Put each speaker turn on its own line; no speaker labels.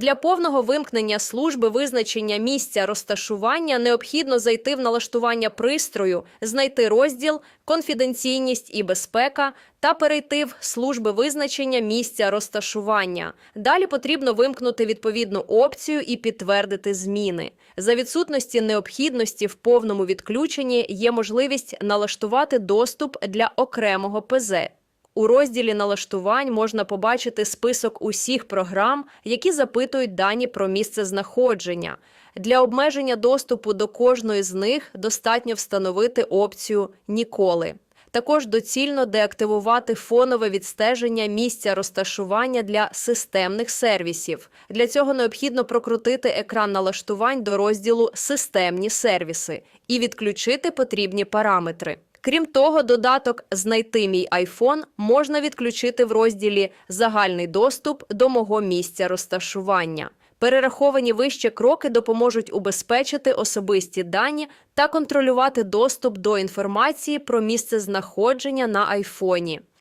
Для повного вимкнення служби визначення місця розташування необхідно зайти в налаштування пристрою, знайти розділ Конфіденційність і безпека та перейти в служби визначення місця розташування. Далі потрібно вимкнути відповідну опцію і підтвердити зміни. За відсутності необхідності в повному відключенні є можливість налаштувати доступ для окремого ПЗ. У розділі налаштувань можна побачити список усіх програм, які запитують дані про місце знаходження. Для обмеження доступу до кожної з них достатньо встановити опцію Ніколи. Також доцільно деактивувати фонове відстеження місця розташування для системних сервісів. Для цього необхідно прокрутити екран налаштувань до розділу Системні сервіси і відключити потрібні параметри. Крім того, додаток Знайти мій айфон можна відключити в розділі Загальний доступ до мого місця розташування. Перераховані вище кроки допоможуть убезпечити особисті дані та контролювати доступ до інформації про місце знаходження на айфоні.